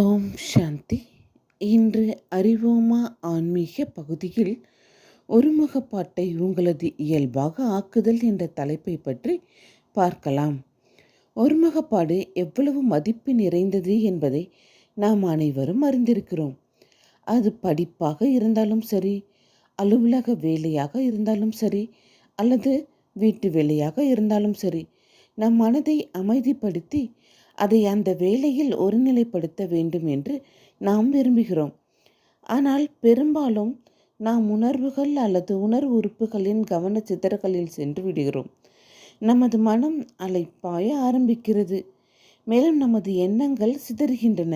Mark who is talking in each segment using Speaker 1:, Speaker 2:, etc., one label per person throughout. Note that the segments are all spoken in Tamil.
Speaker 1: ஓம் சாந்தி இன்று அறிவோமா ஆன்மீக பகுதியில் ஒருமுகப்பாட்டை உங்களது இயல்பாக ஆக்குதல் என்ற தலைப்பை பற்றி பார்க்கலாம் ஒருமுகப்பாடு எவ்வளவு மதிப்பு நிறைந்தது என்பதை நாம் அனைவரும் அறிந்திருக்கிறோம் அது படிப்பாக இருந்தாலும் சரி அலுவலக வேலையாக இருந்தாலும் சரி அல்லது வீட்டு வேலையாக இருந்தாலும் சரி நம் மனதை அமைதிப்படுத்தி அதை அந்த வேலையில் ஒருநிலைப்படுத்த வேண்டும் என்று நாம் விரும்புகிறோம் ஆனால் பெரும்பாலும் நாம் உணர்வுகள் அல்லது உணர்வு உறுப்புகளின் கவன சிதறல்களில் சென்று விடுகிறோம் நமது மனம் அலைப்பாய ஆரம்பிக்கிறது மேலும் நமது எண்ணங்கள் சிதறுகின்றன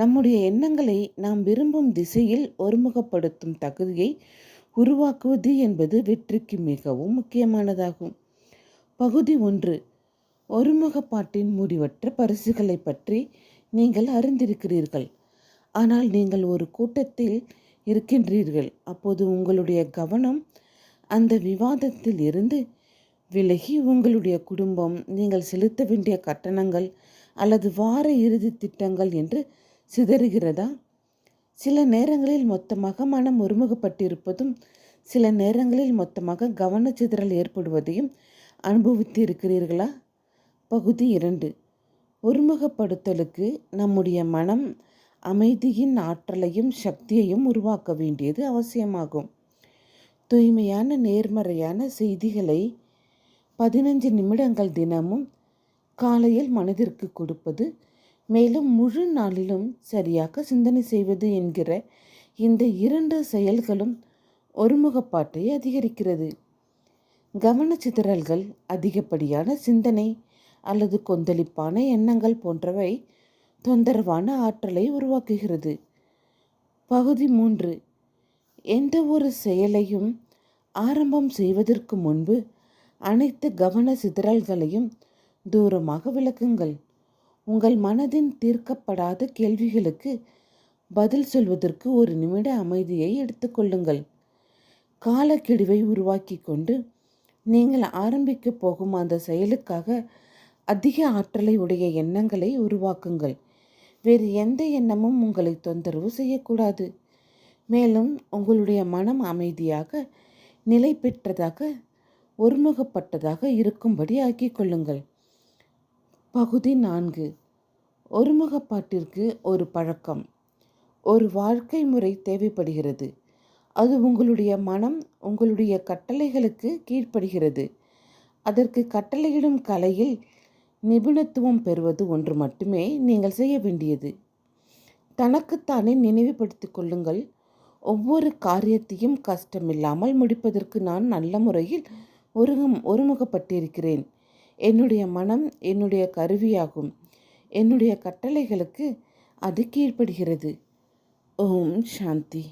Speaker 1: நம்முடைய எண்ணங்களை நாம் விரும்பும் திசையில் ஒருமுகப்படுத்தும் தகுதியை உருவாக்குவது என்பது வெற்றிக்கு மிகவும் முக்கியமானதாகும் பகுதி ஒன்று ஒருமுகப்பாட்டின் முடிவற்ற பரிசுகளை பற்றி நீங்கள் அறிந்திருக்கிறீர்கள் ஆனால் நீங்கள் ஒரு கூட்டத்தில் இருக்கின்றீர்கள் அப்போது உங்களுடைய கவனம் அந்த விவாதத்தில் இருந்து விலகி உங்களுடைய குடும்பம் நீங்கள் செலுத்த வேண்டிய கட்டணங்கள் அல்லது வார இறுதி திட்டங்கள் என்று சிதறுகிறதா சில நேரங்களில் மொத்தமாக மனம் ஒருமுகப்பட்டிருப்பதும் சில நேரங்களில் மொத்தமாக கவனச்சிதறல் ஏற்படுவதையும் அனுபவித்து இருக்கிறீர்களா பகுதி இரண்டு ஒருமுகப்படுத்தலுக்கு நம்முடைய மனம் அமைதியின் ஆற்றலையும் சக்தியையும் உருவாக்க வேண்டியது அவசியமாகும் தூய்மையான நேர்மறையான செய்திகளை பதினஞ்சு நிமிடங்கள் தினமும் காலையில் மனதிற்கு கொடுப்பது மேலும் முழு நாளிலும் சரியாக சிந்தனை செய்வது என்கிற இந்த இரண்டு செயல்களும் ஒருமுகப்பாட்டை அதிகரிக்கிறது கவனச்சிதறல்கள் அதிகப்படியான சிந்தனை அல்லது கொந்தளிப்பான எண்ணங்கள் போன்றவை தொந்தரவான ஆற்றலை உருவாக்குகிறது பகுதி மூன்று எந்த ஒரு செயலையும் ஆரம்பம் செய்வதற்கு முன்பு அனைத்து கவன சிதறல்களையும் தூரமாக விளக்குங்கள் உங்கள் மனதின் தீர்க்கப்படாத கேள்விகளுக்கு பதில் சொல்வதற்கு ஒரு நிமிட அமைதியை எடுத்துக்கொள்ளுங்கள் காலக்கெடுவை உருவாக்கி கொண்டு நீங்கள் ஆரம்பிக்கப் போகும் அந்த செயலுக்காக அதிக ஆற்றலை உடைய எண்ணங்களை உருவாக்குங்கள் வேறு எந்த எண்ணமும் உங்களை தொந்தரவு செய்யக்கூடாது மேலும் உங்களுடைய மனம் அமைதியாக நிலை பெற்றதாக ஒருமுகப்பட்டதாக இருக்கும்படி ஆக்கிக் கொள்ளுங்கள் பகுதி நான்கு ஒருமுகப்பாட்டிற்கு ஒரு பழக்கம் ஒரு வாழ்க்கை முறை தேவைப்படுகிறது அது உங்களுடைய மனம் உங்களுடைய கட்டளைகளுக்கு கீழ்ப்படுகிறது அதற்கு கட்டளையிடும் கலையில் நிபுணத்துவம் பெறுவது ஒன்று மட்டுமே நீங்கள் செய்ய வேண்டியது தனக்குத்தானே நினைவுபடுத்திக் கொள்ளுங்கள் ஒவ்வொரு காரியத்தையும் கஷ்டமில்லாமல் முடிப்பதற்கு நான் நல்ல முறையில் ஒருகம் ஒருமுகப்பட்டிருக்கிறேன் என்னுடைய மனம் என்னுடைய கருவியாகும் என்னுடைய கட்டளைகளுக்கு அது கீழ்ப்படுகிறது ஓம் சாந்தி